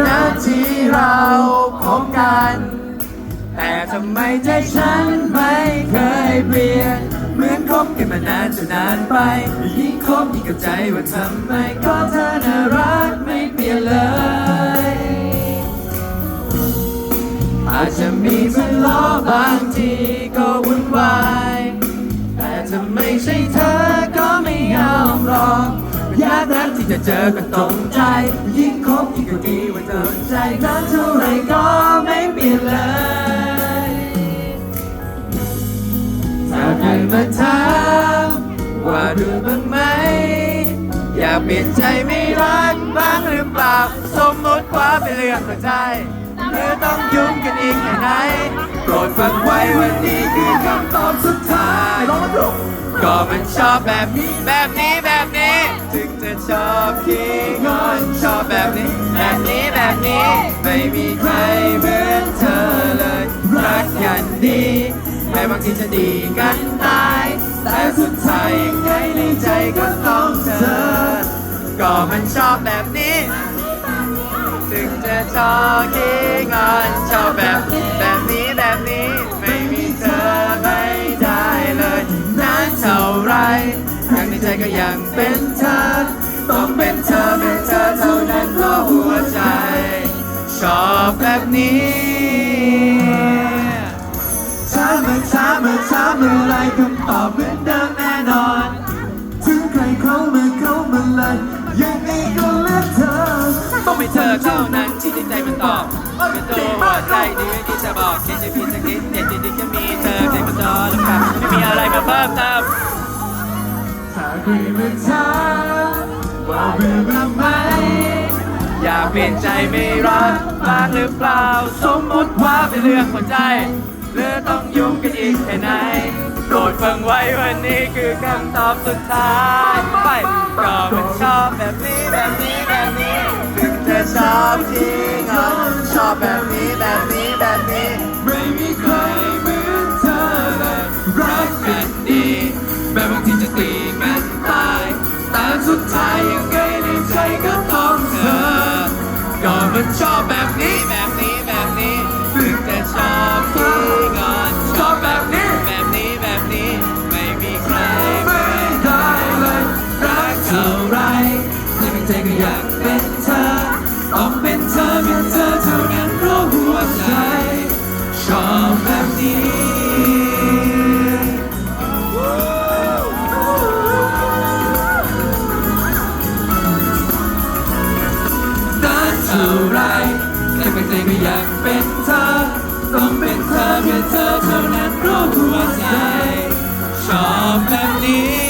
นัดที่เราพบกัน แต่ทำไมใจฉันไม่เคยเปลี่ยน เหมือนคบกันมานานจนนานไป ยิ่งคบยิ่งเข้าใจว่าทำไมก็เธอน่ารักไม่เปลี่ยนเลย อาจจะมีทะนล้อบางทีก็วุ่นวาย แต่จะไม่ใช่เธอ ที่จะเจอก็ตรงใจ ยิ่งคบยิ่งก็ดีว่าเธอใจนั้นเท่าไรก็ไม่เปลี่ยนเลยถ้าใครมาถามว่าดูบ้างไหม อยากเปลี่ยนใจไม่รักบ้างหรือเปล่าสมมติว่าเป็นเรื่องหัวใจหรือต้องยุ่งกันอีกแค่ไหนโปรดฟังไว้วันนี้คือคำตอบสุดท้ายลองมาดูก็มันชอบแบบนี้แบบนี้แบบนี้ ถึงจะชอบขี้งอนชอบแบบนี้ แบบนี้แบบนี้ ไม่มีใครเหมือนเธอเลย รักกันดีแม้บางทีจะดีกันตาย แต่สุดท้ายยังไงในใจก็ต้องเธอ ก็มันชอบแบบนี้ ถึงจะชอบขี้งอนชอบแบบแบบนี้ ก็ยังเป็นเธอ ต้องเป็นเธอเป็นเธอเท่านั้นเพราะหัวใจ ชอบแบบนี้ถามมาถามมาถามอะไรคำตอบเหมือนเดิมแน่นอน ถึงใครเข้ามาเข้ามาเลยยังไงก็เลือกเธอ ต้องเป็นเธอเท่านั้นที่ใจมันตอบเป็นตัวหัวใจดีที่จะบอกเขียนจะผิด ถ้าใครมาถามว่าเบื่อบ้างไหม อยากเปลี่ยนใจไม่รักบ้างหรือเปล่า สมมติว่าเป็นเรื่องหัวใจหรือต้องยุ่งกันอีกแค่ไหนโปรดฟังไว้วันนี้คือคำตอบสุดท้ายไปก็มันชอบแบบนี้แบบนี้แบบนี้ถึงจะชอบที่งอนชอบแบบนี้แบบนี้ สุดท้ายยังไงในใจก็ต้องเธอ ก็มันชอบแบบนี้แบบ ท่ไรแต่เปใจก็อยากเป็นเธอ ต้องเป็นเธอเพียงเธอเท่านั้นรู้หัวใจ ชอบแบบนี้